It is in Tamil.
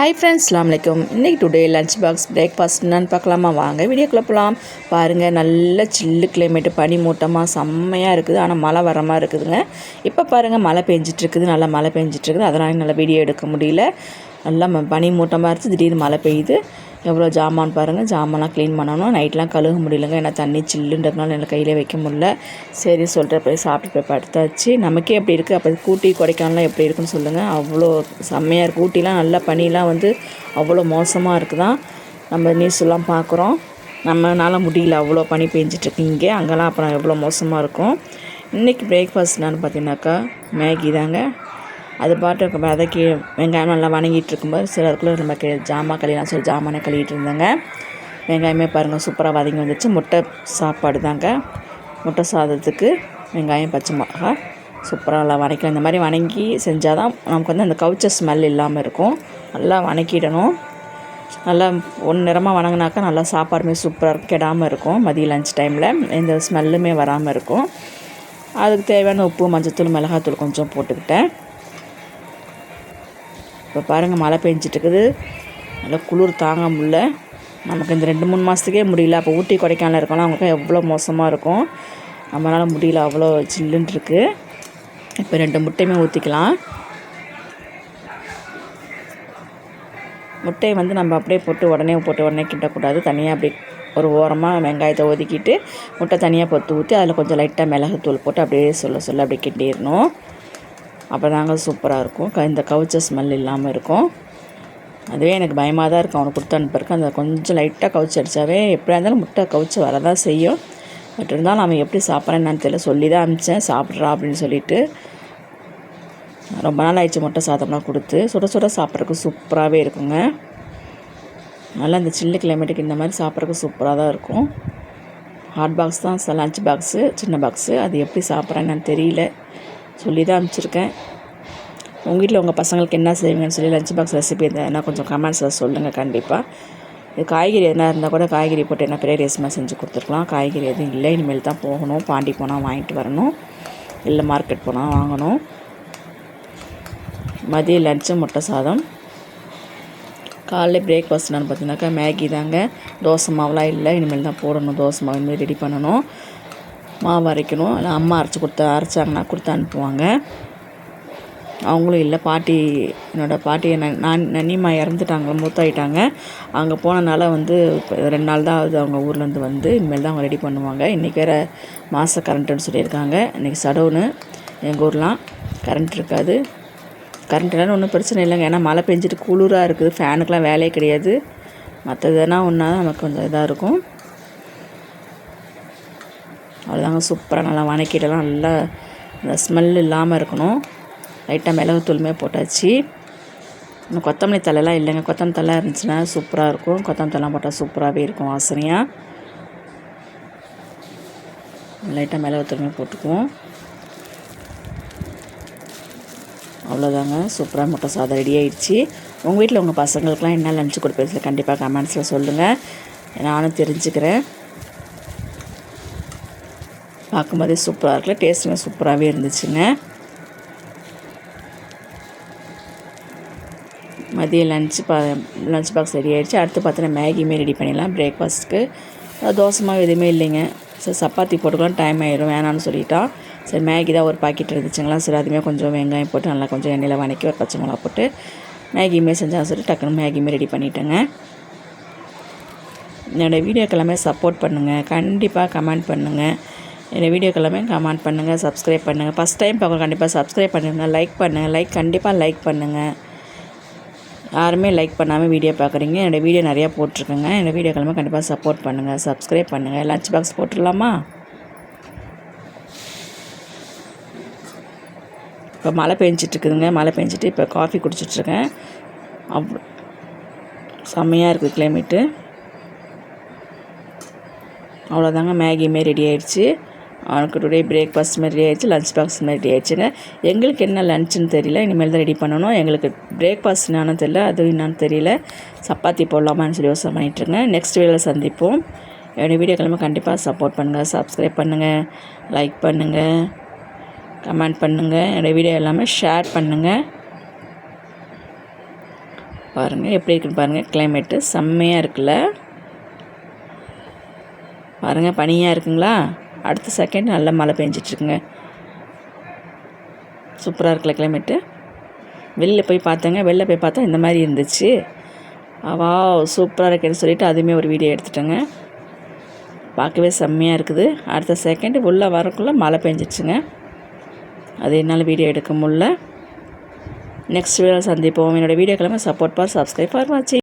ஹாய் ஃப்ரெண்ட்ஸ் அலைக்கும் இன்றைக்கி டுடே லஞ்ச் பாக்ஸ் பிரேக்ஃபாஸ்ட் என்னன்னு பார்க்கலாமா? வாங்க வீடியோக்குள்ளே போகலாம் பாருங்கள் நல்ல சில்லு கிளைமேட்டு பனி மூட்டமாக செம்மையாக இருக்குது. ஆனால் மழை வர மாதிரி இருக்குதுங்க. இப்போ பாருங்கள் மழை பெஞ்சிட்டு இருக்குது. நல்லா மழை பெஞ்சிட்டு இருக்குது. அதனால் நல்லா வீடியோ எடுக்க முடியல. நல்லா ம- பனி மூட்டமாக இருந்துச்சு. திடீர்னு மழை பெய்யுது. எவ்வளோ ஜாமான் பாருங்கள் ஜாமான்லாம் க்ளீன் பண்ணணும். நைட்லாம் கழுக முடியலங்க. ஏன்னா தண்ணி சில்லுன்றதுனால என்னால் கையில் வைக்க முடியல. சரி சொல்கிற போய் சாப்பிட்டு போய் படுத்தாச்சு. நமக்கே எப்படி இருக்குது அப்போ கூட்டி கொடைக்கானலாம் எப்படி இருக்குன்னு சொல்லுங்கள் அவ்வளோ செம்மையாக இருக்குது ஊட்டிலாம் நல்லா பனிலாம் வந்து அவ்வளோ மோசமாக இருக்குதான். நம்ம நியூஸ்லாம் பார்க்குறோம். நம்மளால முடியல. அவ்வளோ பனி பெஞ்சிட்ருக்கு இங்கே. அங்கெல்லாம் அப்புறம் எவ்வளோ மோசமாக இருக்கும். இன்றைக்கி பிரேக்ஃபாஸ்ட் என்னன்னு பார்த்தீங்கன்னாக்கா மேகி தாங்க. அது பாட்டு வதக்கி வெங்காயம் நல்லா வணங்கிட்டு இருக்கும்போது சிலருக்குள்ள நம்ம கே ஜாமான் கழிலாம் சொல்லி ஜாமானே கழுவிட்டு இருந்தாங்க. வெங்காயமே பாருங்கள் சூப்பராக வதங்கி வந்துச்சு. முட்டை சாப்பாடு தாங்க முட்டை சாதத்துக்கு வெங்காயம் பச்சை மிளகா சூப்பராக நல்லா வதக்கலாம் இந்த மாதிரி வணங்கி செஞ்சால் தான் நமக்கு வந்து அந்த கவுச்ச ஸ்மெல் இல்லாமல் இருக்கும். நல்லா வணக்கிடணும். நல்லா ஒன்று நிறமாக வணங்கினாக்கா நல்லா சாப்பாடுமே சூப்பராக இருக்கும். கெடாமல் இருக்கும். மதிய லஞ்ச் டைமில் எந்த ஸ்மெல்லுமே வராமல் இருக்கும். அதுக்கு தேவையான உப்பு மஞ்சத்தூள் மிளகாத்தூள் கொஞ்சம் போட்டுக்கிட்டேன். இப்போ பாருங்கள் மழை பெஞ்சிட்ருக்குது நல்லா குளிர் தாங்க முடில நமக்கு இந்த ரெண்டு மூணு மாதத்துக்கே முடியல. அப்போ ஊட்டி கொடைக்கானல் இருக்கோம்னா அவங்களுக்கு எவ்வளோ மோசமாக இருக்கும். நம்மளால முடியல அவ்வளோ சில்லுன்னு இருக்குது இப்போ ரெண்டு முட்டையுமே ஊற்றிக்கலாம் முட்டையை வந்து நம்ம அப்படியே போட்டு உடனே போட்டு உடனே கிண்டக்கூடாது. தனியாக அப்படி ஒரு ஓரமாக வெங்காயத்தை ஒதுக்கிட்டு முட்டை தனியாக பொத்து ஊற்றி அதில் கொஞ்சம் லைட்டாக மிளகுத்தூள் போட்டு அப்படியே சொல்ல சொல்ல அப்படியே கிண்டிடணும். அப்போ தாங்க சூப்பராக இருக்கும். இந்த கவுச்ச ஸ்மெல் இல்லாமல் இருக்கும். அதுவே எனக்கு பயமாக தான் இருக்கும் அவனை கொடுத்து அனுப்பிருக்கு அந்த கொஞ்சம் லைட்டாக கவுச்சி அடித்தாவே எப்படியா இருந்தாலும் முட்டை கவுச்சு வரதான் செய்யும். பட் இருந்தாலும் அவன் எப்படி சாப்பிட்றான்னு என்னன்னு தெரியல. சொல்லி தான் அனுப்பிச்சேன். சாப்பிட்றா அப்படின்னு சொல்லிட்டு. ரொம்ப நாள் ஆயிடுச்சு முட்டை சாதம்லாம் கொடுத்து. சுட சுட சாப்பிட்றதுக்கு சூப்பராகவே இருக்குங்க. நல்லா அந்த சில்லு கிளைமேட்டுக்கு இந்த மாதிரி சாப்பிட்றதுக்கு சூப்பராக தான் இருக்கும். ஹாட் பாக்ஸ் தான் லஞ்ச் பாக்ஸு சின்ன பாக்ஸு அது எப்படி சாப்பிட்றேன்னு தெரியல. சொல்லி தான் அனுப்பிச்சிருக்கேன். உங்கள் வீட்டில் உங்கள் பசங்களுக்கு என்ன செய்வீங்கன்னு சொல்லி லஞ்ச் பாக்ஸ் ரெசிபி இருந்ததுன்னா கொஞ்சம் கமெண்ட்ஸில் சொல்லுங்கள் கண்டிப்பாக இது காய்கறி எதனா இருந்தால் கூட காய்கறி போட்டு என்ன பெரிய ரேஸ்மாக செஞ்சு கொடுத்துருக்கலாம். காய்கறி எதுவும் இல்லை. இனிமேல் தான் போகணும். பாண்டி போனால் வாங்கிட்டு வரணும். இல்லை மார்க்கெட் போனால் வாங்கணும். மதிய லஞ்சு முட்டை சாதம். காலைல பிரேக்ஃபாஸ்ட் என்னன்னு பார்த்தீங்கன்னாக்கா மேகி தாங்க தோசை மாவுலாம் இல்லை. இனிமேல் தான் போடணும். தோசை மாவு இனிமேல் ரெடி பண்ணணும். மாவு அரைக்கணும். இல்லை அம்மா அரைச்சி கொடுத்து அரைச்சாங்கன்னா கொடுத்து அனுப்புவாங்க. அவங்களும் இல்லை பாட்டி என்னோடய பாட்டி ந- நான் நன்னிம்மா இறந்துட்டாங்க மூத்தாயிட்டாங்க. அங்கே போனனால வந்து இப்போ ரெண்டு நாள் தான் ஆகுது அவங்க ஊர்லேருந்து வந்து. இனிமேல் தான் அவங்க ரெடி பண்ணுவாங்க. இன்றைக்கி வேறு மாத கரண்ட்டுன்னு சொல்லியிருக்காங்க. இன்றைக்கி சடவுன்னு எங்கள் ஊர்லாம் கரண்ட் இருக்காது. கரண்ட் ஒன்றும் பிரச்சனை இல்லைங்க. ஏன்னா மழை பெஞ்சிட்டு குளிராக இருக்குது. ஃபேனுக்கெலாம் வேலையே கிடையாது. மற்றதுனா ஒன்றா தான் நமக்கு கொஞ்சம் இதாக இருக்கும். அவ்வளோதாங்க சூப்பராக நல்லா வணக்கிட்டலாம் நல்லா அந்த ஸ்மெல் இல்லாமல் இருக்கணும். லைட்டாக மிளகுத்தூளுமே போட்டாச்சு. இன்னும் கொத்தமல்லி தலைலாம் இல்லைங்க. கொத்தமல்லி தலை இருந்துச்சுன்னா சூப்பராக இருக்கும். கொத்தமல்லி தலைலாம் போட்டால் சூப்பராகவே இருக்கும் வாசனையாக லைட்டாக மிளகுத்தூளுமே போட்டுக்குவோம். அவ்வளோதாங்க சூப்பராக முட்டை சாதம் ரெடி ஆகிடுச்சு உங்கள் வீட்டில் உங்கள் பசங்களுக்குலாம் என்ன லஞ்சு கொடுப்பீங்க? கண்டிப்பாக கமெண்ட்ஸில் சொல்லுங்கள் நானும் தெரிஞ்சுக்கிறேன். பார்க்கும்போதே சூப்பராக இருக்குல்ல? டேஸ்ட்டுமே சூப்பராகவே இருந்துச்சுங்க. மதியம் லன்ச் பா லன்ச் பாக்ஸ் ரெடி ஆகிடுச்சு அடுத்து பார்த்தீங்கன்னா மேகியுமே ரெடி பண்ணிடலாம் பிரேக்ஃபாஸ்ட்டுக்கு தோசை எதுவுமே இல்லைங்க. சரி சப்பாத்தி போட்டுக்கலாம் டைம் ஆயிடும் வேணாம்னு சொல்லிட்டா சரி மேகி தான் ஒரு பாக்கெட் இருந்துச்சுங்களா சரி அதுவுமே கொஞ்சம் வெங்காயம் போட்டு நல்லா கொஞ்சம் எண்ணெயில் வதக்கி ஒரு பச்சை மிளகா போட்டு மேகியுமே செஞ்சால் சொல்லி டக்குனு மேகியுமே ரெடி பண்ணிட்டேங்க. என்னோடய வீடியோக்கு எல்லாமே சப்போர்ட் பண்ணுங்கள் கண்டிப்பாக கமெண்ட் பண்ணுங்கள் என்னோடய வீடியோக்கு எல்லாமே கமெண்ட் பண்ணுங்கள் சப்ஸ்கிரைப் பண்ணுங்கள் ஃபஸ்ட் டைம் பார்க்க கண்டிப்பாக சப்ஸ்கிரைப் பண்ணுங்கள் லைக் பண்ணுங்கள் லைக் கண்டிப்பாக லைக் பண்ணுங்கள் யாருமே லைக் பண்ணாமல் வீடியோ பார்க்குறீங்க என்னோடய வீடியோ நிறையா போட்டிருக்கேங்க. என்னோடய வீடியோ எல்லாமே கண்டிப்பாக சப்போர்ட் பண்ணுங்கள் சப்ஸ்கிரைப் பண்ணுங்கள் லஞ்ச் பாக்ஸ் போட்டுடலாமா? இப்போ மழை பெஞ்சிட்டு இருக்குதுங்க மழை பெஞ்சிட்டு இப்போ காஃபி குடிச்சிட்ருக்கேன். அவ்வளோ செம்மையாக இருக்குது கிளைமேட்டு அவ்வளோதாங்க மேகியுமே ரெடி ஆயிடுச்சு. அவனுக்கு டுடே பிரேக்ஃபாஸ்ட் மாதிரி ரெடி ஆயிடுச்சு லஞ்ச் பாக்ஸ் மாதிரி ரெடி ஆயிடுச்சுங்க. எங்களுக்கு என்ன லஞ்சுன்னு தெரியல இனிமேல் தான் ரெடி பண்ணணும். எங்களுக்கு பிரேக்ஃபாஸ்ட் என்னான்னு தெரியல அதுவும் என்னான்னு தெரியல. சப்பாத்தி போடலாமான்னு சொல்லி யோசனை பண்ணிகிட்ருங்க நெக்ஸ்ட் வீடியோவில் சந்திப்போம். என்னோடய வீடியோ கிளம்ப கண்டிப்பாக சப்போர்ட் பண்ணுங்கள் சப்ஸ்கிரைப் பண்ணுங்கள் லைக் பண்ணுங்கள் கமெண்ட் பண்ணுங்கள் என்னோடய வீடியோ எல்லாமே ஷேர் பண்ணுங்கள் பாருங்கள் எப்படி இருக்குன்னு பாருங்கள் கிளைமேட்டு செம்மையாக இருக்குல்ல? பாருங்கள் பனியாக இருக்குங்களா? அடுத்த செகண்ட் நல்ல மழை பெஞ்சிட்ருக்குங்க. சூப்பராக இருக்கல கிளைமேட்டு வெளில போய் பார்த்தேங்க. வெளில போய் பார்த்தா இந்த மாதிரி இருந்துச்சு. வா சூப்பராக இருக்குன்னு சொல்லிவிட்டு அதுவுமே ஒரு வீடியோ எடுத்துட்டேங்க. பார்க்கவே செம்மையாக இருக்குது. அடுத்த செகண்ட் உள்ளே வரக்குள்ளே மழை பெஞ்சிச்சுங்க அது என்னால் வீடியோ எடுக்க முடில நெக்ஸ்ட் வீடியோ சந்திப்போம். என்னோடய வீடியோ கிளம்ப சப்போர்ட் பார் சப்ஸ்கிரைப் ஃபார் வாட்சிங்